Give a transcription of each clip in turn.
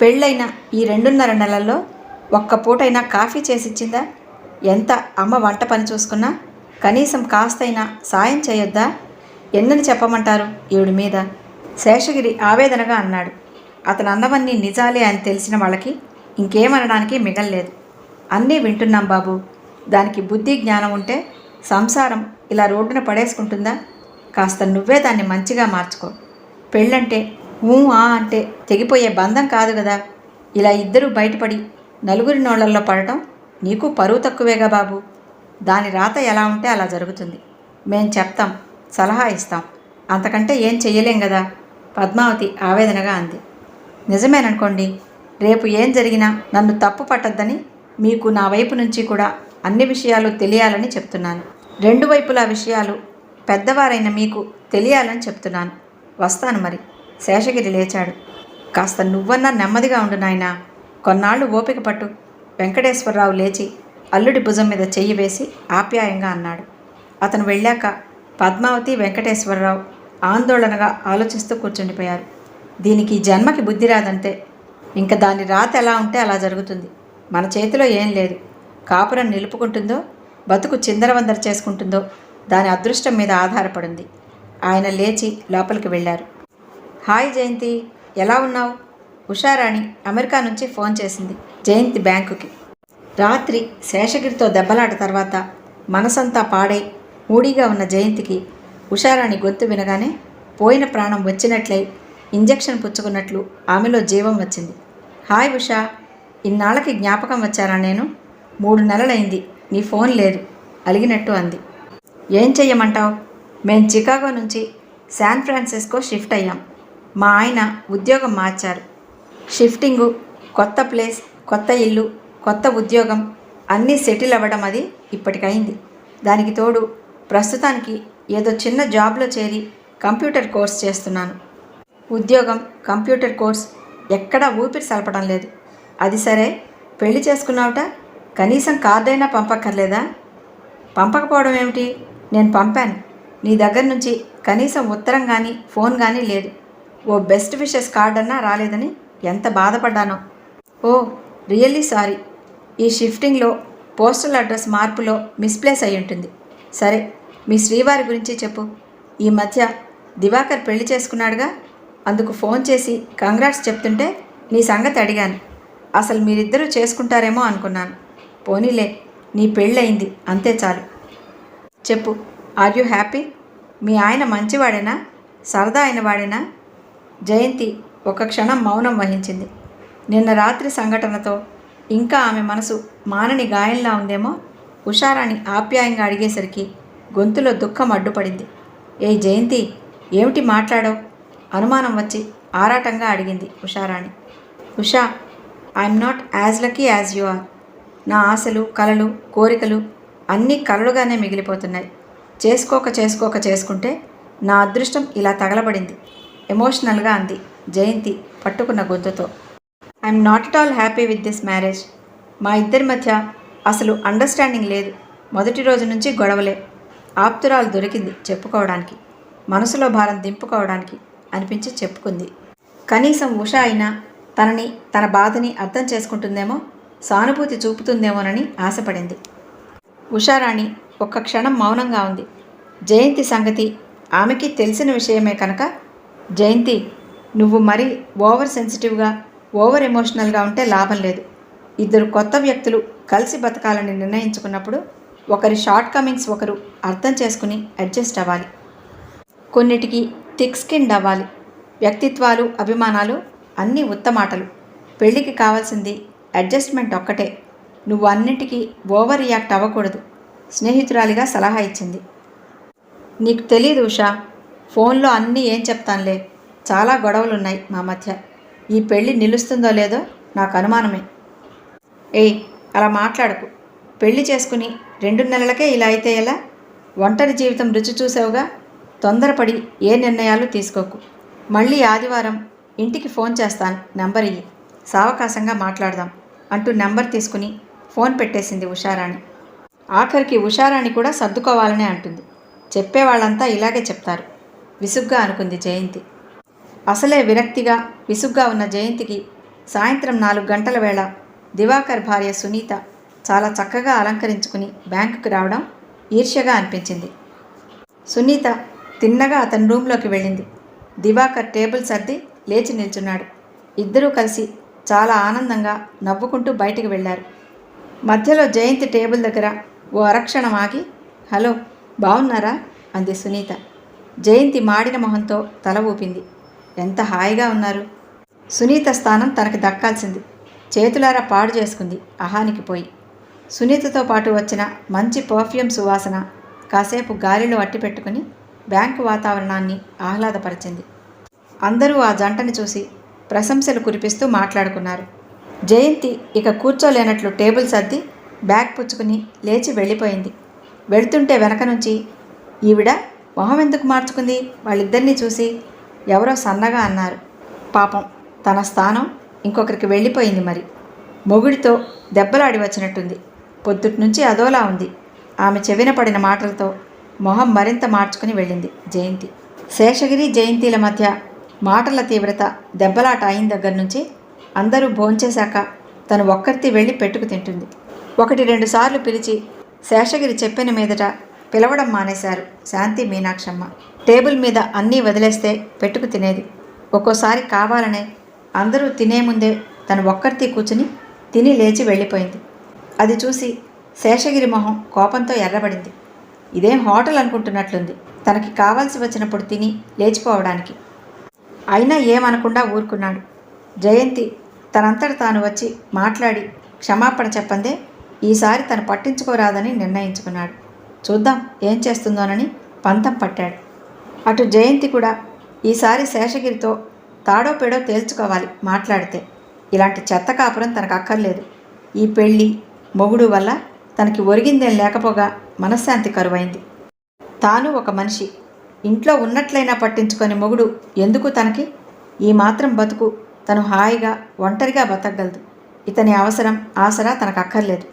పెళ్ళైన ఈ రెండున్నర నెలల్లో ఒక్క పూటైనా కాఫీ చేసిచ్చిందా? ఎంత అమ్మ వంట పని చూసుకున్నా? కనీసం కాస్తైనా సాయం చేయొద్దా? ఎన్నని చెప్పమంటారు ఈవిడి మీద? శేషగిరి ఆవేదనగా అన్నాడు. అతను అన్నవన్నీ నిజాలే అని తెలిసిన వాళ్ళకి ఇంకేమనడానికి మిగల్లేదు. అన్నీ వింటున్నాం బాబు. దానికి బుద్ధి జ్ఞానం ఉంటే సంసారం ఇలా రోడ్డున పడేసుకుంటుందా? కాస్త నువ్వే దాన్ని మంచిగా మార్చుకో. పెళ్ళంటే ఊ ఆ అంటే తెగిపోయే బంధం కాదు కదా. ఇలా ఇద్దరూ బయటపడి నలుగురి నోళ్ళల్లో పడటం నీకు పరువు తక్కువేగా బాబు. దాని రాత ఎలా ఉంటే అలా జరుగుతుంది. మేం చెప్తాం సలహా ఇస్తాం. అంతకంటే ఏం చెయ్యలేం కదా పద్మావతి ఆవేదనగా అంది. నిజమేననుకోండి రేపు ఏం జరిగినా నన్ను తప్పు పట్టద్దని మీకు నా వైపు నుంచి కూడా అన్ని విషయాలు తెలియాలని చెప్తున్నాను. రెండు వైపులా విషయాలు పెద్దవారైన మీకు తెలియాలని చెప్తున్నాను. వస్తాను మరి. శేషగిరి లేచాడు. కాస్త నువ్వన్నా నెమ్మదిగా ఉండు నాయనా. కొన్నాళ్ళు ఓపిక పట్టు. వెంకటేశ్వరరావు లేచి అల్లుడి భుజం మీద చెయ్యి వేసి ఆప్యాయంగా అన్నాడు. అతను వెళ్ళాక పద్మావతి వెంకటేశ్వరరావు ఆందోళనగా ఆలోచిస్తూ కూర్చుండిపోయారు. దీనికి జన్మకి బుద్ధి రాదంతే ఇంకా దాని రాత ఎలా ఉంటే అలా జరుగుతుంది. మన చేతిలో ఏం లేదు. కాపురం నిలుపుకుంటుందో బతుకు చిందరవందర చేసుకుంటుందో దాని అదృష్టం మీద ఆధారపడింది. ఆయన లేచి లోపలికి వెళ్ళారు. హాయ్ జయంతి. ఎలా ఉన్నావు? ఉషారాణి అమెరికా నుంచి ఫోన్ చేసింది జయంతి బ్యాంకుకి. రాత్రి శేషగిరితో దెబ్బలాట తర్వాత మనసంతా పాడై మూడీగా ఉన్న జయంతికి ఉషారాణి గొంతు వినగానే పోయిన ప్రాణం వచ్చినట్లే ఇంజెక్షన్ పుచ్చుకున్నట్లు ఆమెలో జీవం వచ్చింది. హాయ్ ఉషా ఇన్నాళ్ళకి జ్ఞాపకం వచ్చారా నేను? మూడు నెలలైంది నీ ఫోన్ లేదు అలిగినట్టు అంది. ఏం చెయ్యమంటావు? మేం చికాగో నుంచి శాన్ ఫ్రాన్సిస్కో షిఫ్ట్ అయ్యాం. మా ఆయన ఉద్యోగం మార్చారు. షిఫ్టింగు కొత్త ప్లేస్ కొత్త ఇల్లు కొత్త ఉద్యోగం అన్నీ సెటిల్ అవ్వడం అది ఇప్పటికైంది. దానికి తోడు ప్రస్తుతానికి ఏదో చిన్న జాబ్లో చేరి కంప్యూటర్ కోర్స్ చేస్తున్నాను. ఉద్యోగం కంప్యూటర్ కోర్స్ ఎక్కడా ఊపిరి సలపడం లేదు. అది సరే పెళ్ళి చేసుకున్నావుట? కనీసం కార్డైనా పంపక్కర్లేదా? పంపకపోవడం ఏమిటి? నేను పంపాను. నీ దగ్గర నుంచి కనీసం ఉత్తరం కానీ ఫోన్ కానీ లేదు. ఓ బెస్ట్ విషెస్ కార్డ్ అన్నా రాలేదని ఎంత బాధపడ్డానో. Oh really sorry. ఈ షిఫ్టింగ్లో పోస్టల్ అడ్రస్ మార్పులో మిస్ప్లేస్ అయి ఉంటుంది సరే మీ శ్రీవారి గురించి చెప్పు. ఈ మధ్య దివాకర్ పెళ్ళి చేసుకున్నాడుగా? అందుకు ఫోన్ చేసి కంగ్రాట్స్ చెప్తుంటే నీ సంగతి అడిగాను. అసలు మీరిద్దరూ చేసుకుంటారేమో అనుకున్నాను. పోనీలే నీ పెళ్ళయింది అంతే చాలు. చెప్పు ఆర్ యూ హ్యాపీ? మీ ఆయన మంచివాడేనా? సరదా అయిన వాడేనా జయంతి ఒక క్షణం మౌనం వహించింది. నిన్న రాత్రి సంఘటనతో ఇంకా ఆమె మనసు మానని గాయంలా ఉందేమో ఉషారాణి ఆప్యాయంగా అడిగేసరికి గొంతులో దుఃఖం అడ్డుపడింది. ఏ జయంతి ఏమిటి మాట్లాడావు? అనుమానం వచ్చి ఆరాటంగా అడిగింది Usharani. Usha I'm not as lucky as you are నా ఆశలు కలలు కోరికలు అన్నీ కలలుగానే మిగిలిపోతున్నాయి. చేసుకోక చేసుకోక చేసుకుంటే నా అదృష్టం ఇలా తగలబడింది. ఎమోషనల్గా అంది జయంతి పట్టుకున్న గొంతుతో I'm not at all happy with this marriage. మా ఇద్దరి మధ్య అసలు అండర్స్టాండింగ్ లేదు. మొదటి రోజు నుంచి గొడవలే. ఆప్తురాలు దొరికింది చెప్పుకోవడానికి. మనసులో భారం దింపుకోవడానికి అనిపించి చెప్పుకుంది. కనీసం ఉష అయినా తనని తన బాధని అర్థం చేసుకుంటుందేమో సానుభూతి చూపుతుందేమోనని ఆశపడింది. ఉషారాణి ఒక్క క్షణం మౌనంగా ఉంది. జయంతి సంగతి ఆమెకి తెలిసిన విషయమే కనుక జయంతి నువ్వు మరీ ఓవర్ సెన్సిటివ్గా ఓవర్ ఎమోషనల్గా ఉంటే లాభం లేదు. ఇద్దరు కొత్త వ్యక్తులు కలిసి బతకాలని నిర్ణయించుకున్నప్పుడు ఒకరి షార్ట్ కమింగ్స్ ఒకరు అర్థం చేసుకుని అడ్జస్ట్ అవ్వాలి. కొన్నిటికి థిక్ స్కిన్ అవ్వాలి. వ్యక్తిత్వాలు అభిమానాలు అన్నీ ఉత్తమాటలు పెళ్ళికి కావాల్సింది అడ్జస్ట్మెంట్ ఒక్కటే. నువ్వు అన్నిటికీ ఓవర్ రియాక్ట్ అవ్వకూడదు. స్నేహితురాలిగా సలహా ఇచ్చింది. నీకు తెలియదు ఉషా ఫోన్లో అన్నీ ఏం చెప్తానులే. చాలా గొడవలు ఉన్నాయి మా మధ్య. ఈ పెళ్ళి నిలుస్తుందో లేదో నాకు అనుమానమే. ఏయ్ అలా మాట్లాడకు. పెళ్ళి చేసుకుని రెండు నెలలకే ఇలా అయితే ఎలా? ఒంటరి జీవితం రుచి చూసావుగా? తొందరపడి ఏ నిర్ణయాలు తీసుకోకు. మళ్ళీ ఆదివారం ఇంటికి ఫోన్ చేస్తాను. నెంబర్ ఇయ్యి. సావకాశంగా మాట్లాడదాం అంటూ నెంబర్ తీసుకుని ఫోన్ పెట్టేసింది ఉషారాణి. ఆఖరికి ఉషారాణి కూడా సర్దుకోవాలనే అంటుంది. చెప్పేవాళ్ళంతా ఇలాగే చెప్తారు. విసుగ్గా అనుకుంది జయంతి. అసలే విరక్తిగా విసుగ్గా ఉన్న జయంతికి సాయంత్రం నాలుగు గంటల వేళ దివాకర్ భార్య సునీత చాలా చక్కగా అలంకరించుకుని బ్యాంకుకు రావడం ఈర్ష్యగా అనిపించింది. సునీత తిన్నగా అతని రూంలోకి వెళ్ళింది. దివాకర్ టేబుల్ సర్ది లేచి నిల్చున్నాడు. ఇద్దరూ కలిసి చాలా ఆనందంగా నవ్వుకుంటూ బయటికి వెళ్ళారు. మధ్యలో జయంతి టేబుల్ దగ్గర ఓ అరక్షణం ఆగి హలో బాగున్నారా అంది సునీత. జయంతి మాడిన మొహంతో తల ఊపింది. ఎంత హాయిగా ఉన్నారు. సునీత స్థానం తనకు దక్కాల్సింది. చేతులారా పాడు చేసుకుంది అహానికి పోయి. సునీతతో పాటు వచ్చిన మంచి పర్ఫ్యూమ్ సువాసన కాసేపు గాలిలో అట్టిపెట్టుకుని బ్యాంకు వాతావరణాన్ని ఆహ్లాదపరిచింది. అందరూ ఆ జంటని చూసి ప్రశంసలు కురిపిస్తూ మాట్లాడుకున్నారు. జయంతి ఇక కూర్చోలేనట్లు టేబుల్ సర్ది బ్యాగ్ పుచ్చుకుని లేచి వెళ్ళిపోయింది. వెళ్తుంటే వెనక నుంచి ఈవిడ మొహం ఎందుకు మార్చుకుంది? వాళ్ళిద్దరినీ చూసి ఎవరో సన్నగా అన్నారు. పాపం తన స్థానం ఇంకొకరికి వెళ్ళిపోయింది మరి. మొగుడితో దెబ్బలాడి వచ్చినట్టుంది. పొద్దుటి నుంచి అదోలా ఉంది. ఆమె చెవిన పడిన మాటలతో మొహం మరింత మార్చుకుని వెళ్ళింది జయంతి. శేషగిరి జయంతిల మధ్య మాటల తీవ్రత దెబ్బలాట అయిన దగ్గర నుంచి అందరూ భోంచేశాక తను ఒక్కరితి వెళ్ళి పెట్టుకు తింటుంది. ఒకటి రెండు సార్లు పిలిచి శేషగిరి చెప్పిన మీదట పిలవడం మానేశారు శాంతి మీనాక్షమ్మ. టేబుల్ మీద అన్నీ వదిలేస్తే పెట్టుకు తినేది. ఒక్కోసారి కావాలనే అందరూ తినే ముందే తను ఒక్కరితి కూర్చుని తిని లేచి వెళ్ళిపోయింది. అది చూసి శేషగిరి మొహం కోపంతో ఎర్రబడింది. ఇదేం హోటల్ అనుకుంటున్నట్లుంది. తనకి కావాల్సి వచ్చినప్పుడు తిని లేచిపోవడానికి. అయినా ఏమనకుండా ఊరుకున్నాడు. జయంతి తనంతట తాను వచ్చి మాట్లాడి క్షమాపణ చెప్పందే ఈసారి తను పట్టించుకోరాదని నిర్ణయించుకున్నాడు. చూద్దాం ఏం చేస్తుందోనని పంతం పట్టాడు. అటు జయంతి కూడా ఈసారి శేషగిరితో తాడో పేడో తేల్చుకోవాలి మాట్లాడితే. ఇలాంటి చెత్త కాపురం తనకు అక్కర్లేదు. ఈ పెళ్ళి మొగుడు వల్ల తనకి ఒరిగిందేం లేకపోగా మనశ్శాంతి కరువైంది. తాను ఒక మనిషి. ఇంట్లో ఉన్నట్లయినా పట్టించుకొని మొగుడు ఎందుకు తనకి? ఈ మాత్రం బతుకు తను హాయిగా ఒంటరిగా బతకగలదు. ఇతని అవసరం ఆసరా తనకు అక్కర్లేదు.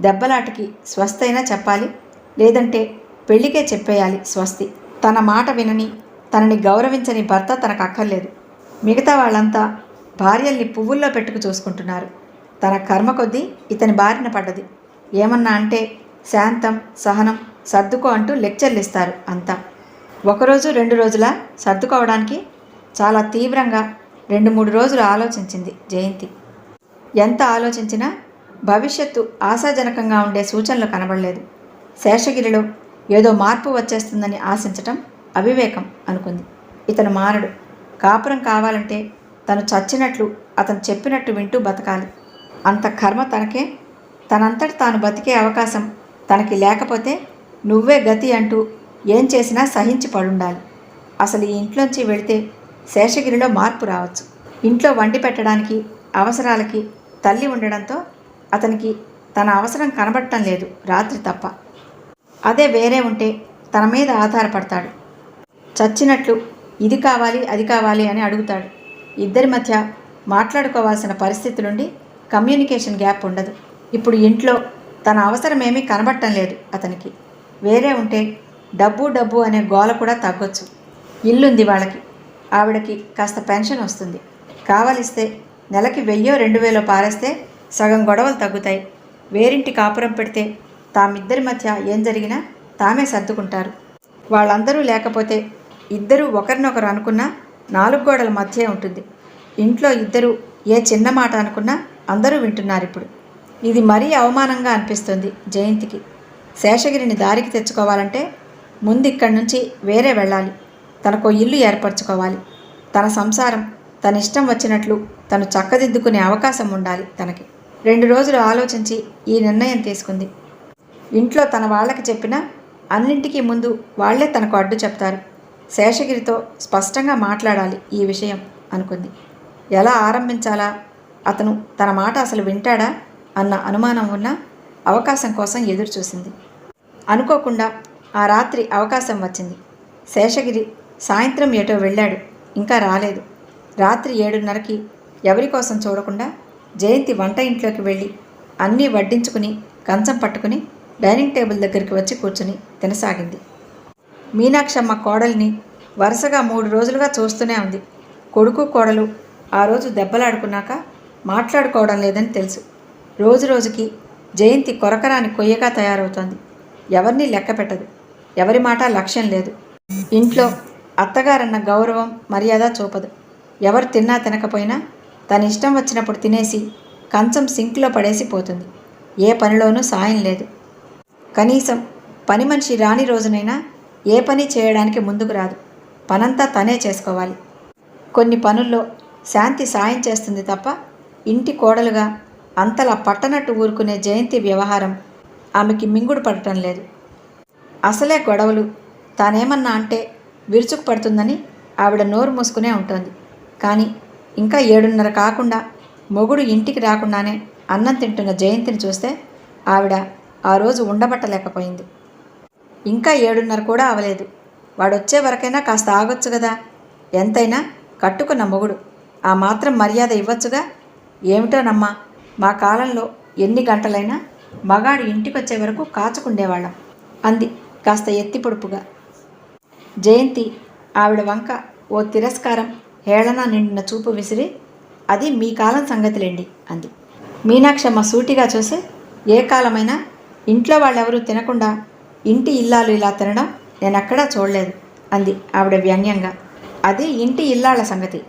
దెబ్బలాటికి స్వస్థైనా చెప్పాలి. లేదంటే పెళ్ళికే చెప్పేయాలి స్వస్తి. తన మాట వినని తనని గౌరవించని భర్త తనకు అక్కర్లేదు మిగతా వాళ్ళంతా భార్యల్ని పువ్వుల్లో పెట్టుకు చూసుకుంటున్నారు. తన కర్మ కొద్దీ ఇతని బారిన పడ్డది. ఏమన్నా అంటే శాంతం సహనం సర్దుకో అంటూ లెక్చర్లు ఇస్తారు అంతా. ఒకరోజు రెండు రోజుల సర్దుకోవడానికి చాలా తీవ్రంగా రెండు మూడు రోజులు ఆలోచించింది జయంతి. ఎంత ఆలోచించినా భవిష్యత్తు ఆశాజనకంగా ఉండే సూచనలు కనబడలేదు. శేషగిరిలో ఏదో మార్పు వచ్చేస్తుందని ఆశించటం అవివేకం అనుకుంది. ఇతను మారడు. కాపురం కావాలంటే తను చచ్చినట్లు అతను చెప్పినట్టు వింటూ బతకాలి. అంత కర్మ తనకే. తనంతట తాను బతికే అవకాశం తనకి లేకపోతే నువ్వే గతి అంటూ ఏం చేసినా సహించి పడుండాలి. అసలు ఈ ఇంట్లోంచి వెళితే శేషగిరిలో మార్పు రావచ్చు. ఇంట్లో వండి పెట్టడానికి అవసరాలకి తల్లి ఉండడంతో అతనికి తన అవసరం కనబడటం లేదు రాత్రి తప్ప. అదే వేరే ఉంటే తన మీద ఆధారపడతాడు. చచ్చినట్లు ఇది కావాలి అది కావాలి అని అడుగుతాడు. ఇద్దరి మధ్య మాట్లాడుకోవాల్సిన పరిస్థితులుండి కమ్యూనికేషన్ గ్యాప్ ఉండదు. ఇప్పుడు ఇంట్లో తన అవసరమేమీ కనబడటం లేదు అతనికి. వేరే ఉంటే డబ్బు డబ్బు అనే గోల కూడా తగ్గొచ్చు. ఇల్లుంది వాళ్ళకి. ఆవిడకి కాస్త పెన్షన్ వస్తుంది. కావలిస్తే నెలకి వెయ్యో రెండు వేలో పారేస్తే సగం గొడవలు తగ్గుతాయి. వేరింటి కాపురం పెడితే తామిద్దరి మధ్య ఏం జరిగినా తామే సర్దుకుంటారు. వాళ్ళందరూ లేకపోతే ఇద్దరూ ఒకరినొకరు అనుకున్నా నాలుగు గోడల మధ్య ఉంటుంది. ఇంట్లో ఇద్దరు ఏ చిన్న మాట అనుకున్నా అందరూ వింటున్నారు ఇప్పుడు ఇది మరీ అవమానంగా అనిపిస్తుంది జయంతికి. శేషగిరిని దారికి తెచ్చుకోవాలంటే ముందు ఇక్కడి నుంచి వేరే వెళ్ళాలి. తనకో ఇల్లు ఏర్పరచుకోవాలి. తన సంసారం తన ఇష్టం వచ్చినట్లు తను చక్కదిద్దుకునే అవకాశం ఉండాలి తనకి. రెండు రోజులు ఆలోచించి ఈ నిర్ణయం తీసుకుంది. ఇంట్లో తన వాళ్ళకి చెప్పినా అన్నింటికీ ముందు వాళ్ళే తనకు అడ్డు చెప్తారు. శేషగిరితో స్పష్టంగా మాట్లాడాలి ఈ విషయం అనుకుంది. ఎలా ఆరంభించాలా? అతను తన మాట అసలు వింటాడా? అన్న అనుమానం ఉన్న అవకాశం కోసం ఎదురుచూసింది. అనుకోకుండా ఆ రాత్రి అవకాశం వచ్చింది. శేషగిరి సాయంత్రం ఏటో వెళ్ళాడు ఇంకా రాలేదు. రాత్రి ఏడున్నరకి ఎవరి కోసం చూడకుండా జయంతి వంట ఇంట్లోకి వెళ్ళి అన్నీ వడ్డించుకుని కంచం పట్టుకుని డైనింగ్ టేబుల్ దగ్గరికి వచ్చి కూర్చుని తినసాగింది. మీనాక్షమ్మ కోడల్ని వరుసగా మూడు రోజులుగా చూస్తూనే ఉంది. కొడుకు కోడలు ఆ రోజు దెబ్బలాడుకున్నాక మాట్లాడుకోవడం లేదని తెలుసు. రోజు రోజుకి జయంతి కొరకరాని కొయ్యగా తయారవుతోంది. ఎవరిని లెక్క పెట్టదు. ఎవరి మాట లక్ష్యం లేదు. ఇంట్లో అత్తగారన్న గౌరవం మర్యాద చూపదు. ఎవరు తిన్నా తినకపోయినా తన ఇష్టం వచ్చినప్పుడు తినేసి కంచం సింక్లో పడేసి పోతుంది. ఏ పనిలోనూ సాయం లేదు. కనీసం పని మనిషి రాని రోజునైనా ఏ పని చేయడానికి ముందుకు రాదు. పనంతా తనే చేసుకోవాలి. కొన్ని పనుల్లో శాంతి సాయం చేస్తుంది తప్ప ఇంటి కోడలుగా అంతలా పట్టనట్టు ఊరుకునే జయంతి వ్యవహారం ఆమెకి మింగుడు పడటం లేదు. అసలే గొడవలు తానేమన్నా అంటే విరుచుకు పడుతుందని ఆవిడ నోరు మూసుకునే ఉంటుంది. కానీ ఇంకా ఏడున్నర కాకుండా మొగుడు ఇంటికి రాకుండానే అన్నం తింటున్న జయంతిని చూస్తే ఆవిడ ఆ రోజు ఉండబట్టలేకపోయింది. ఇంకా ఏడున్నర కూడా అవలేదు. వాడు వరకైనా కాస్త ఆగొచ్చు కదా ఎంతైనా కట్టుకున్న మొగుడు. ఆ మాత్రం మర్యాద ఇవ్వచ్చుగా? ఏమిటోనమ్మా మా కాలంలో ఎన్ని గంటలైనా మగాడు ఇంటికొచ్చే వరకు కాచుకుండేవాళ్ళం. అంది కాస్త ఎత్తి పొడుపుగా. జయంతి ఆవిడ వంక ఓ తిరస్కారం హేళన నిండిన చూపు విసిరి అది మీ కాలం సంగతిలేండి అంది. మీనాక్షమ్మ సూటిగా చూసి ఏ కాలమైనా ఇంట్లో వాళ్ళెవరూ తినకుండా ఇంటి ఇల్లాలు ఇలా తినడం నేనెక్కడా చూడలేదు అంది ఆవిడ వ్యంగ్యంగా. అది ఇంటి ఇల్లాల సంగతి.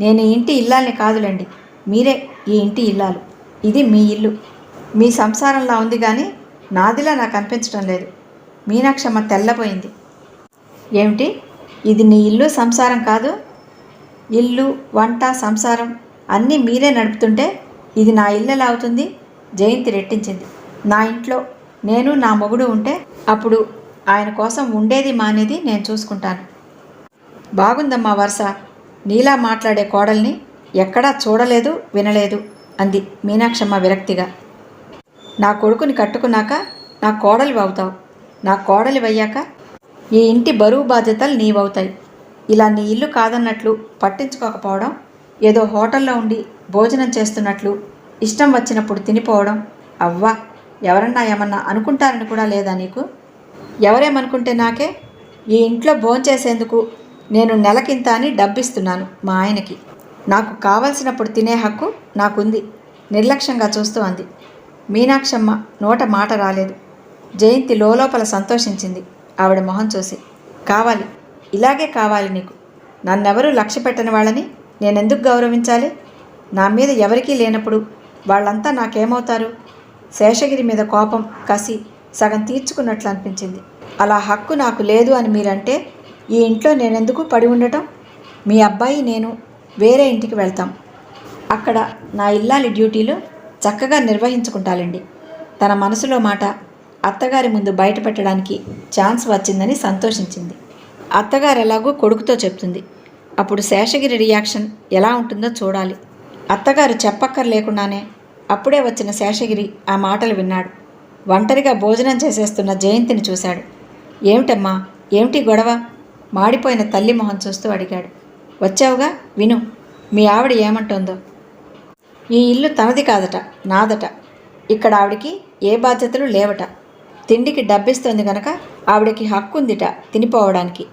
నేను ఇంటి ఇల్లాల్ని కాదులేండి మీరే ఈ ఇంటి ఇల్లాలు. ఇది మీ ఇల్లు. మీ సంసారంలా ఉంది కానీ నాదిలా నాకు అనిపించడం లేదు. మీనాక్షమ్మ తెల్లబోయింది. ఏమిటి? ఇది నీ ఇల్లు సంసారం కాదు? ఇల్లు వంట సంసారం అన్నీ మీరే నడుపుతుంటే ఇది నా ఇల్లు ఎలా అవుతుంది? జయంతి రెట్టించింది. నా ఇంట్లో నేను నా మొగుడు ఉంటే అప్పుడు ఆయన కోసం ఉండేది మానేది నేను చూసుకుంటాను. బాగుందమ్మా వరుస. నీలా మాట్లాడే కోడల్ని ఎక్కడా చూడలేదు వినలేదు అంది మీనాక్షమ్మ విరక్తిగా. నా కొడుకుని కట్టుకున్నాక నా కోడలివి అవుతావు. నా కోడలివయ్యాక ఈ ఇంటి బరువు బాధ్యతలు నీవవుతాయి. ఇలా నీ ఇల్లు కాదన్నట్లు పట్టించుకోకపోవడం ఏదో హోటల్లో ఉండి భోజనం చేస్తున్నట్లు ఇష్టం వచ్చినప్పుడు తినిపోవడం అవ్వా. ఎవరన్నా ఏమన్నా అనుకుంటారని కూడా లేదా నీకు? ఎవరేమనుకుంటే నాకే? ఈ ఇంట్లో భోంచేసేందుకు నేను నెలకింత అని డబ్బిస్తున్నాను మా ఆయనకి. నాకు కావలసినప్పుడు తినే హక్కు నాకుంది. నిర్లక్ష్యంగా చూస్తూ అంది. మీనాక్షమ్మ నోట మాట రాలేదు. జయంతి లోపల సంతోషించింది. ఆవిడ మొహం చూసి కావాలి. ఇలాగే కావాలి నీకు. నన్నెవరూ లక్ష్య పెట్టని వాళ్ళని నేనెందుకు గౌరవించాలి? నా మీద ఎవరికీ లేనప్పుడు వాళ్ళంతా నాకేమవుతారు? శేషగిరి మీద కోపం కసి సగం తీర్చుకున్నట్లు అనిపించింది అలా హక్కు నాకు లేదు అని మీరంటే ఈ ఇంట్లో నేనెందుకు పడి ఉండటం? మీ అబ్బాయి నేను వేరే ఇంటికి వెళ్తాం. అక్కడ నా ఇల్లాలి డ్యూటీలు చక్కగా నిర్వహించుకుంటాలండి. తన మనసులో మాట అత్తగారి ముందు బయట పెట్టడానికి ఛాన్స్ వచ్చిందని సంతోషించింది. అత్తగారు ఎలాగో కొడుకుతో చెప్తుంది. అప్పుడు శేషగిరి రియాక్షన్ ఎలా ఉంటుందో చూడాలి. అత్తగారు చెప్పక్కర్ లేకుండానే అప్పుడే వచ్చిన శేషగిరి ఆ మాటలు విన్నాడు. ఒంటరిగా భోజనం చేసేస్తున్న జయంతిని చూశాడు. ఏమిటమ్మా? ఏమిటి గొడవ? మాడిపోయిన తల్లి మొహం చూస్తూ అడిగాడు. వచ్చావుగా? విను. మీ ఆవిడ ఏమంటుందో? ఈ ఇల్లు తనది కాదట నాదట. ఇక్కడ ఆవిడికి ఏ బాధ్యతలు లేవట. తిండికి డబ్బిస్తోంది గనక ఆవిడకి హక్కు ఉందిట తినిపోవడానికి.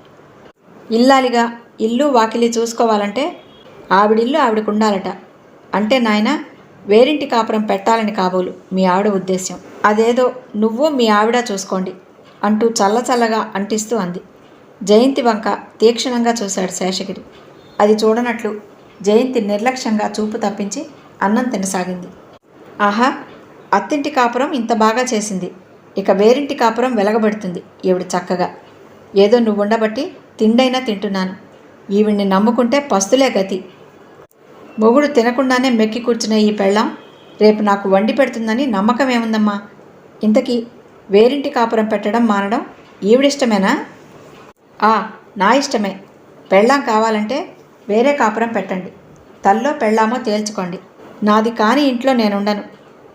ఇల్లాలిగా ఇల్లు వాకిలి చూసుకోవాలంటే ఆవిడిల్లు ఆవిడకు ఉండాలట అంటే నాయన వేరింటి కాపురం పెట్టాలని కాబోలు మీ ఆవిడ ఉద్దేశ్యం. అదేదో నువ్వు మీ ఆవిడ చూసుకోండి అంటూ చల్లచల్లగా అంటిస్తూ అంది. జయంతి వంక తీక్షణంగా చూశాడు శేషగిరి. అది చూడనట్లు జయంతి నిర్లక్ష్యంగా చూపు తప్పించి అన్నం తినసాగింది. ఆహా అత్తింటి కాపురం ఇంత బాగా చేసింది. ఇక వేరింటి కాపురం వెలగబడుతుంది ఈవిడ చక్కగా. ఏదో నువ్వు ఉండబట్టి తిండైనా తింటున్నాను. ఈవిడ్ని నమ్ముకుంటే పస్తులే గతి. మొగుడు తినకుండానే మెక్కి కూర్చున్న ఈ పెళ్ళాం రేపు నాకు వండి పెడుతుందని నమ్మకం ఏముందమ్మా ఇంతకీ వేరింటి కాపురం పెట్టడం మానడం ఈవిడిష్టమేనా? ఆ నా ఇష్టమే. పెళ్ళాం కావాలంటే వేరే కాపురం పెట్టండి. తల్లో పెళ్ళామో తేల్చుకోండి. నాది కాని ఇంట్లో నేనుండను.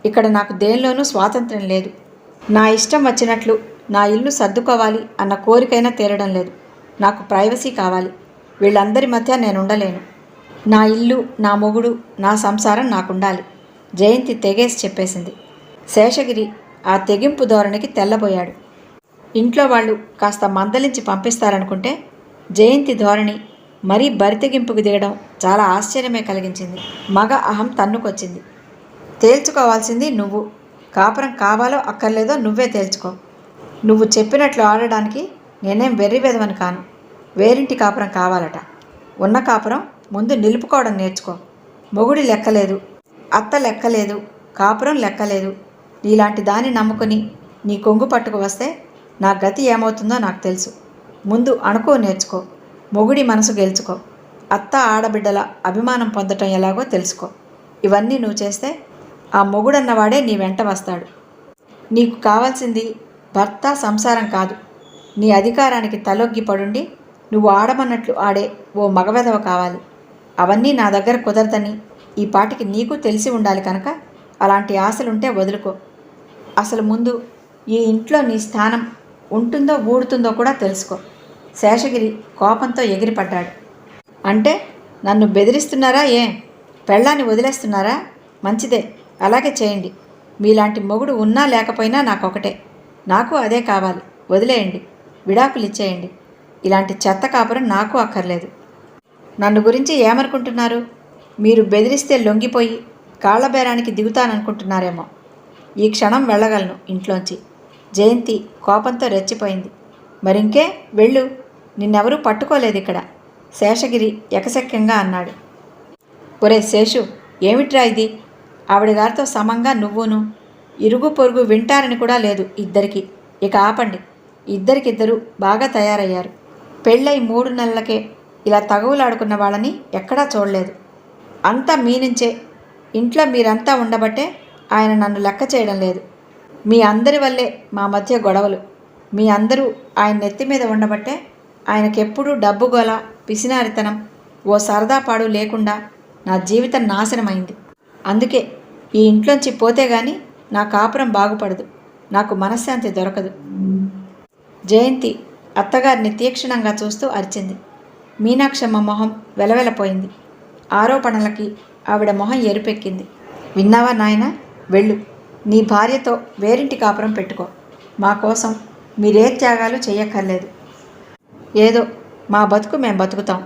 ఇక్కడ నాకు దేనిలోనూ స్వాతంత్రం లేదు. నా ఇష్టం వచ్చినట్లు నా ఇల్లు సర్దుకోవాలి అన్న కోరికైనా తీరడం లేదు. నాకు ప్రైవసీ కావాలి. వీళ్ళందరి మధ్య నేను ఉండలేను నా ఇల్లు నా మొగుడు నా సంసారం నాకుండాలి. జయంతి తెగేసి చెప్పేసింది. శేషగిరి ఆ తెగింపు ధోరణికి తెల్లబోయాడు. ఇంట్లో వాళ్ళు కాస్త మందలించి పంపిస్తారనుకుంటే జయంతి ధోరణి మరీ బరితెగింపుకు దిగడం చాలా ఆశ్చర్యమే కలిగించింది. మగ అహం తన్నుకొచ్చింది. తేల్చుకోవాల్సింది నువ్వు. కాపురం కావాలో అక్కర్లేదో నువ్వే తేల్చుకో. నువ్వు చెప్పినట్లు ఆడడానికి నేనేం వెర్రి వెదవని కాను. వేరింటి కాపురం కావాలట. ఉన్న కాపురం ముందు నిలుపుకోవడం నేర్చుకో. మొగుడి లెక్కలేదు. అత్త లెక్కలేదు. కాపురం లెక్కలేదు. నీలాంటి దాన్ని నమ్ముకుని నీ కొంగు పట్టుకు వస్తే నా గతి ఏమవుతుందో నాకు తెలుసు. ముందు అణుకో నేర్చుకో. మొగుడి మనసు గెలుచుకో. అత్త ఆడబిడ్డల అభిమానం పొందటం ఎలాగో తెలుసుకో. ఇవన్నీ నువ్వు చేస్తే ఆ మొగుడన్నవాడే నీ వెంట వస్తాడు. నీకు కావాల్సింది భర్త సంసారం కాదు. నీ అధికారానికి తలొగ్గి పడుండి. నువ్వు ఆడమన్నట్లు ఆడే ఓ మగవెదవ కావాలి. అవన్నీ నా దగ్గర కుదరదని ఈ పాటికి నీకు తెలిసి ఉండాలి కనుక అలాంటి ఆశలుంటే వదులుకో. అసలు ముందు ఈ ఇంట్లో నీ స్థానం ఉంటుందో ఊడుతుందో కూడా తెలుసుకో. శేషగిరి కోపంతో ఎగిరిపడ్డాడు. అంటే నన్ను బెదిరిస్తున్నారా ఏ? పెళ్ళాన్ని వదిలేస్తున్నారా? మంచిదే అలాగే చేయండి. మీలాంటి మొగుడు ఉన్నా లేకపోయినా నాకొకటే. నాకు అదే కావాలి. వదిలేయండి. విడాకులు ఇచ్చేయండి ఇలాంటి చెత్త కాపురం నాకు అక్కర్లేదు. నన్ను గురించి ఏమనుకుంటున్నారు? మీరు బెదిరిస్తే లొంగిపోయి కాళ్ళబేరానికి దిగుతాననుకుంటున్నారేమో. ఈ క్షణం వెళ్ళగలను ఇంట్లోంచి. జయంతి కోపంతో రెచ్చిపోయింది. మరింకే వెళ్ళు నిన్నెవరూ పట్టుకోలేదు ఇక్కడ శేషగిరి ఎకసెక్యంగా అన్నాడు. ఒరే శేషు ఏమిట్రా ఇది? ఆవిడ గారితో సమంగా నువ్వును ఇరుగు పొరుగు వింటారని కూడా లేదు ఇద్దరికి. ఇక ఆపండి. ఇద్దరికిద్దరు బాగా తయారయ్యారు. పెళ్ళై మూడు నెలలకే ఇలా తగువులాడుకున్న వాళ్ళని ఎక్కడా చూడలేదు. అంతా మీ నుంచే. ఇంట్లో మీరంతా ఉండబట్టే ఆయన నన్ను లెక్క చేయడం లేదు. మీ అందరి వల్లే మా మధ్య గొడవలు. మీ అందరూ ఆయన నెత్తి మీద ఉండబట్టే ఆయనకెప్పుడూ డబ్బు గోల పిసినారితనం ఓ సరదా పాడు లేకుండా నా జీవితం నాశనమైంది. అందుకే ఈ ఇంట్లోంచి పోతే గాని నా కాపురం బాగుపడదు. నాకు మనశ్శాంతి దొరకదు. జయంతి అత్తగారిని తీక్షణంగా చూస్తూ అరిచింది. మీనాక్షమ్మ మొహం వెలవెలపోయింది. ఆరోపణలకి ఆవిడ మొహం ఎరుపెక్కింది. విన్నావా నాయన? వెళ్ళు. నీ భార్యతో వేరింటి కాపురం పెట్టుకో. మా కోసం మీరే త్యాగాలు చేయక్కర్లేదు ఏదో మా బతుకు మేము బతుకుతాం.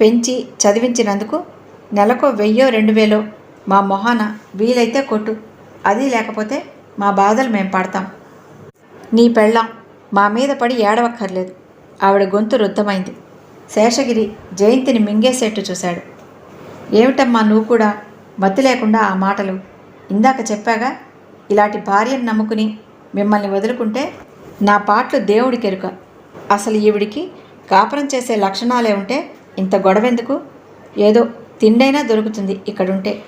పెంచి చదివించినందుకు నెలకో వెయ్యో రెండు వేలో మా మొహాన వీలైతే కొట్టు. అది లేకపోతే మా బాధలు మేము పడతాం. నీ పెళ్ళాం మా మీద పడి ఏడవక్కర్లేదు. ఆవిడ గొంతు రుద్ధమైంది శేషగిరి జయంతిని మింగేసేట్టు చూశాడు. ఏమిటమ్మా నువ్వు కూడా? మతి లేకుండా ఆ మాటలు. ఇందాక చెప్పాగా ఇలాంటి భార్యను నమ్ముకుని మిమ్మల్ని వదులుకుంటే నా పాటలు దేవుడికి ఎరుక అసలు ఈవిడికి కాపురం చేసే లక్షణాలే ఉంటే ఇంత గొడవెందుకు? ఏదో తిండైనా దొరుకుతుంది ఇక్కడుంటే.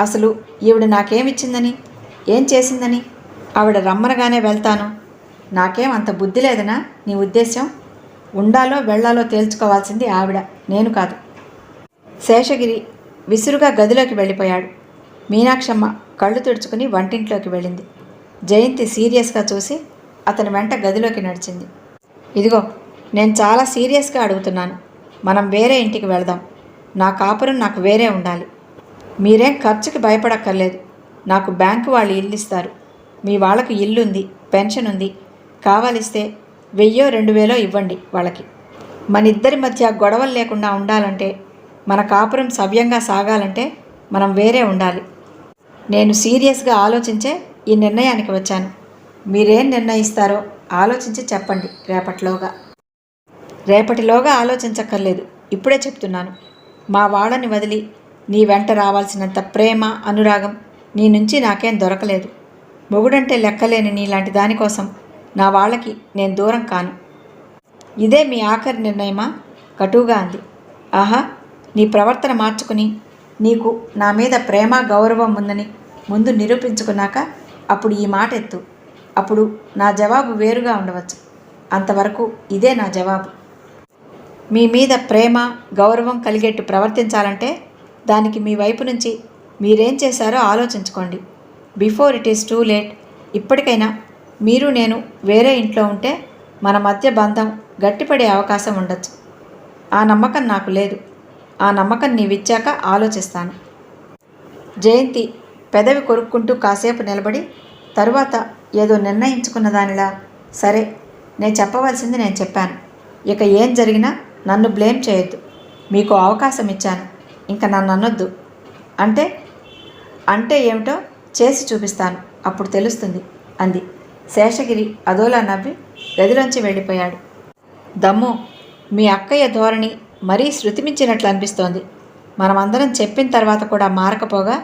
అసలు ఈవిడ నాకేమిచ్చిందని? ఏం చేసిందని? ఆవిడ రమ్మనగానే వెళ్తాను. నాకేం అంత బుద్ధి లేదనా నీ ఉద్దేశం ఉండాలో వెళ్ళాలో తేల్చుకోవాల్సింది ఆవిడ నేను కాదు. శేషగిరి విసురుగా గదిలోకి వెళ్ళిపోయాడు. మీనాక్షమ్మ కళ్ళు తుడుచుకుని వంటింట్లోకి వెళ్ళింది. జయంతి సీరియస్గా చూసి అతని వెంట గదిలోకి నడిచింది. ఇదిగో నేను చాలా సీరియస్గా అడుగుతున్నాను. మనం వేరే ఇంటికి వెళదాం. నా కాపురం నాకు వేరే ఉండాలి. మీరేం ఖర్చుకి భయపడక్కర్లేదు. నాకు బ్యాంకు వాళ్ళు ఇల్లు ఇస్తారు మీ వాళ్ళకు ఇల్లుంది పెన్షన్ ఉంది. కావాలిస్తే వెయ్యో రెండు వేలో ఇవ్వండి వాళ్ళకి. మన ఇద్దరి మధ్య గొడవలు లేకుండా ఉండాలంటే మన కాపురం సవ్యంగా సాగాలంటే మనం వేరే ఉండాలి. నేను సీరియస్గా ఆలోచించే ఈ నిర్ణయానికి వచ్చాను. మీరేం నిర్ణయిస్తారో ఆలోచించి చెప్పండి రేపటిలోగా. రేపటిలోగా ఆలోచించక్కర్లేదు ఇప్పుడే చెప్తున్నాను. మా వాళ్ళని వదిలి నీ వెంట రావాల్సినంత ప్రేమ అనురాగం నీ నుంచి నాకేం దొరకలేదు. మొగుడంటే లెక్కలేని నీలాంటి దానికోసం నా వాళ్ళకి నేను దూరం కాను. ఇదే మీ ఆఖరి నిర్ణయమా? కటువుగా అంది. ఆహా నీ ప్రవర్తన మార్చుకుని నీకు నా మీద ప్రేమ గౌరవం ఉందని ముందు నిరూపించుకున్నాక అప్పుడు ఈ మాట ఎత్తు. అప్పుడు నా జవాబు వేరుగా ఉండవచ్చు. అంతవరకు ఇదే నా జవాబు. మీ మీద ప్రేమ గౌరవం కలిగేట్టు ప్రవర్తించాలంటే దానికి మీ వైపు నుంచి మీరేం చేశారో ఆలోచించుకోండి. Before it is too late ఇప్పటికైనా మీరు నేను వేరే ఇంట్లో ఉంటే మన మధ్య బంధం గట్టిపడే అవకాశం ఉండొచ్చు. ఆ నమ్మకం నాకు లేదు. ఆ నమ్మకం నీవిచ్చాక ఆలోచిస్తాను. జయంతి పెదవి కొరుక్కుంటూ కాసేపు నిలబడి తరువాత ఏదో నిర్ణయించుకున్న దానిలా సరే నేను చెప్పవలసింది నేను చెప్పాను. ఇక ఏం జరిగినా నన్ను బ్లేమ్ చేయొద్దు. మీకు అవకాశం ఇచ్చాను. ఇంకా నన్ను అనొద్దు. అంటే అంటే ఏమిటో చేసి చూపిస్తాను. అప్పుడు తెలుస్తుంది అంది. శేషగిరి అదోలా నవ్వి గదిలోంచి వెళ్ళిపోయాడు. దమ్ము మీ అక్కయ్య ధోరణి మరీ శృతిమించినట్లు అనిపిస్తోంది. మనమందరం చెప్పిన తర్వాత కూడా మారకపోగా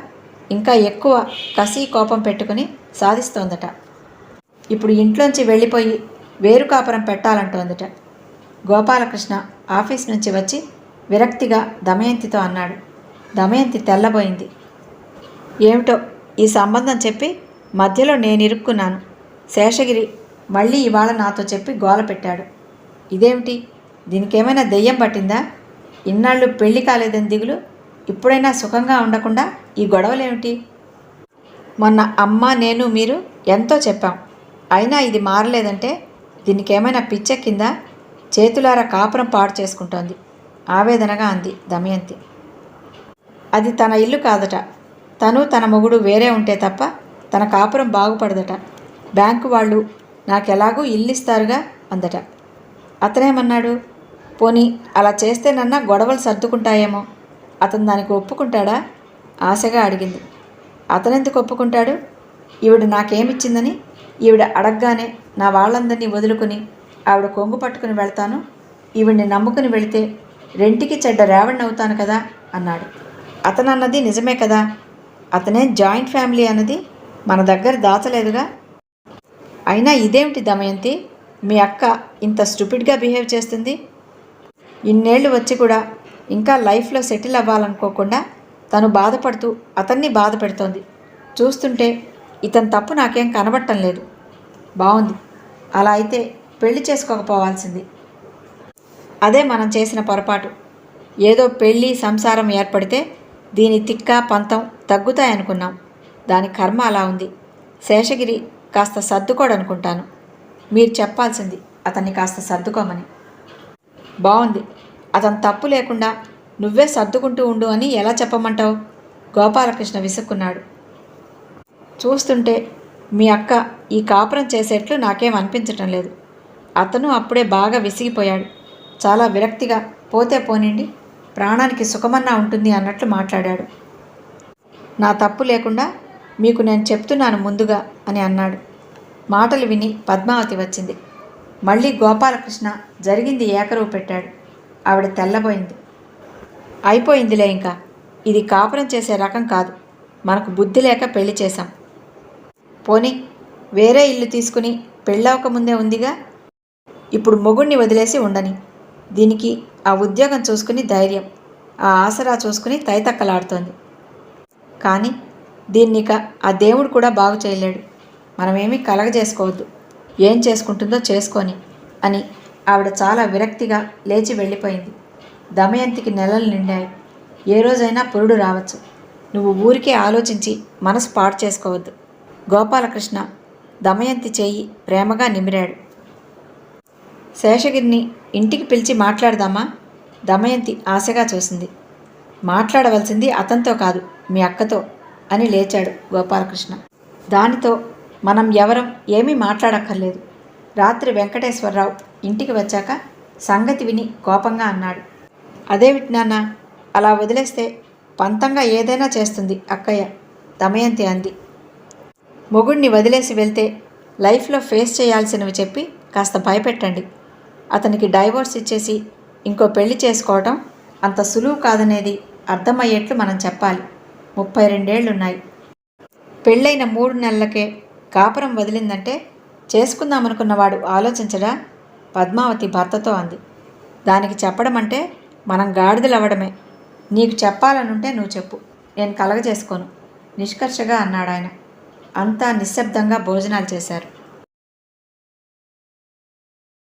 ఇంకా ఎక్కువ కసి కోపం పెట్టుకుని సాధిస్తోందట. ఇప్పుడు ఇంట్లోంచి వెళ్ళిపోయి వేరు కాపురం పెట్టాలంటోందట. గోపాలకృష్ణ ఆఫీస్ నుంచి వచ్చి విరక్తిగా దమయంతితో అన్నాడు. దమయంతి తెల్లబోయింది. ఏమిటో ఈ సంబంధం చెప్పి మధ్యలో నేను ఇరుక్కున్నాను శేషగిరి మళ్ళీ ఇవాళ నాతో చెప్పి గోల పెట్టాడు. ఇదేమిటి? దీనికేమైనా దెయ్యం పట్టిందా? ఇన్నాళ్ళు పెళ్ళి కాలేదని దిగులు ఇప్పుడైనా సుఖంగా ఉండకుండా ఈ గొడవలేమిటి? మొన్న అమ్మ నేను మీరు ఎంతో చెప్పాం. అయినా ఇది మారలేదంటే దీనికేమైనా పిచ్చెక్కిందా? చేతులారా కాపురం పాడు చేసుకుంటోంది. ఆవేదనగా అంది దమయంతి. అది తన ఇల్లు కాదట. తను తన మొగుడు వేరే ఉంటే తప్ప తన కాపురం బాగుపడదట. బ్యాంకు వాళ్ళు నాకెలాగూ ఇల్లు ఇస్తారుగా అందట. అతనేమన్నాడు? పోనీ అలా చేస్తే నన్న గొడవలు సర్దుకుంటాయేమో. అతను దానికి ఒప్పుకుంటాడా? ఆశగా అడిగింది. అతనెందుకు ఒప్పుకుంటాడు? ఈవిడ నాకేమిచ్చిందని? ఈవిడ అడగగానే నా వాళ్ళందరినీ వదులుకుని ఆవిడ కొంగు పట్టుకుని వెళ్తాను. ఈవిడ్ని నమ్ముకుని వెళితే రెంటికి చెడ్డ రేవణ్ణి అవుతాను కదా అన్నాడు. అతను అన్నది నిజమే కదా? అతనే జాయింట్ ఫ్యామిలీ అన్నది మన దగ్గర దాచలేదుగా? అయినా ఇదేమిటి దమయంతి? మీ అక్క ఇంత స్టూపిడ్గా బిహేవ్ చేస్తుంది. ఇన్నేళ్ళు వచ్చి కూడా ఇంకా లైఫ్లో సెటిల్ అవ్వాలనుకోకుండా తను బాధపడుతూ అతన్ని బాధ పెడుతోంది. చూస్తుంటే ఇతని తప్పు నాకేం కనబట్టం లేదు. బాగుంది అలా అయితే పెళ్ళి చేసుకోకపోవాల్సింది. అదే మనం చేసిన పొరపాటు. ఏదో పెళ్ళి సంసారం ఏర్పడితే దీని తిక్క పంతం తగ్గుతాయనుకున్నాం. దాని కర్మ అలా ఉంది. శేషగిరి కాస్త సర్దుకోడనుకుంటాను. మీరు చెప్పాల్సింది అతన్ని కాస్త సర్దుకోమని. బాగుంది అతను తప్పు లేకుండా నువ్వే సర్దుకుంటూ ఉండు అని ఎలా చెప్పమంటావు? గోపాలకృష్ణ విసుక్కున్నాడు. చూస్తుంటే మీ అక్క ఈ కాపురం చేసేట్లు నాకేం అనిపించటం లేదు. అతను అప్పుడే బాగా విసిగిపోయాడు. చాలా విరక్తిగా పోతే పోనిండి ప్రాణానికి సుఖమన్నా ఉంటుంది అన్నట్లు మాట్లాడాడు. నా తప్పు లేకుండా మీకు నేను చెప్తున్నాను ముందుగా అని అన్నాడు. మాటలు విని పద్మావతి వచ్చింది. మళ్ళీ గోపాలకృష్ణ జరిగింది ఏకరువు పెట్టాడు. ఆవిడ తెల్లబోయింది. అయిపోయిందిలే ఇంకా. ఇది కాపురం చేసే రకం కాదు. మనకు బుద్ధి లేక పెళ్ళి చేశాం. పోనీ వేరే ఇల్లు తీసుకుని పెళ్ళవకముందే ఉందిగా? ఇప్పుడు మొగుణ్ణి వదిలేసి ఉండని. దీనికి ఆ ఉద్యోగం చూసుకుని ధైర్యం. ఆ ఆసరా చూసుకుని తైతక్కలాడుతోంది. కానీ దీన్నిక ఆ దేవుడు కూడా బాగు చేయలేడు. మనమేమీ కలగజేసుకోవద్దు. ఏం చేసుకుంటుందో చేసుకొని అని ఆవిడ చాలా విరక్తిగా లేచి వెళ్ళిపోయింది. దమయంతికి నెలలు నిండాయి. ఏ రోజైనా పురుడు రావచ్చు. నువ్వు ఊరికే ఆలోచించి మనసు పాడు చేసుకోవద్దు. గోపాలకృష్ణ దమయంతి చేయి ప్రేమగా నిమిరాడు. శేషగిరిని ఇంటికి పిలిచి మాట్లాడదామా? దమయంతి ఆశగా చూసింది. మాట్లాడవలసింది అతనితో కాదు మీ అక్కతో. అని లేచాడు గోపాలకృష్ణ. దానితో మనం ఎవరం ఏమీ మాట్లాడక్కర్లేదు. రాత్రి వెంకటేశ్వరరావు ఇంటికి వచ్చాక సంగతి విని కోపంగా అన్నాడు. అదేమిటి నాన్న అలా వదిలేస్తే పంతంగా ఏదైనా చేస్తుంది అక్కయ్య దమయంతి అంది. మొగుడిని వదిలేసి వెళ్తే లైఫ్లో ఫేస్ చేయాల్సినవి చెప్పి కాస్త భయపెట్టండి. అతనికి డైవోర్స్ ఇచ్చేసి ఇంకో పెళ్ళి చేసుకోవటం అంత సులువు కాదనేది అర్థమయ్యేట్లు మనం చెప్పాలి. ముప్పై రెండేళ్ళున్నాయి. పెళ్ళైన మూడు నెలలకే కాపురం వదిలిందంటే చేసుకుందామనుకున్నవాడు ఆలోచించడా? పద్మావతి భర్తతో అంది. దానికి చెప్పడం అంటే మనం గాడిదలవ్వడమే. నీకు చెప్పాలనుంటే నువ్వు చెప్పు. నేను కలగజేసుకోను. నిష్కర్షగా అన్నాడాయన. అంతా నిశ్శబ్దంగా భోజనాలు చేశారు.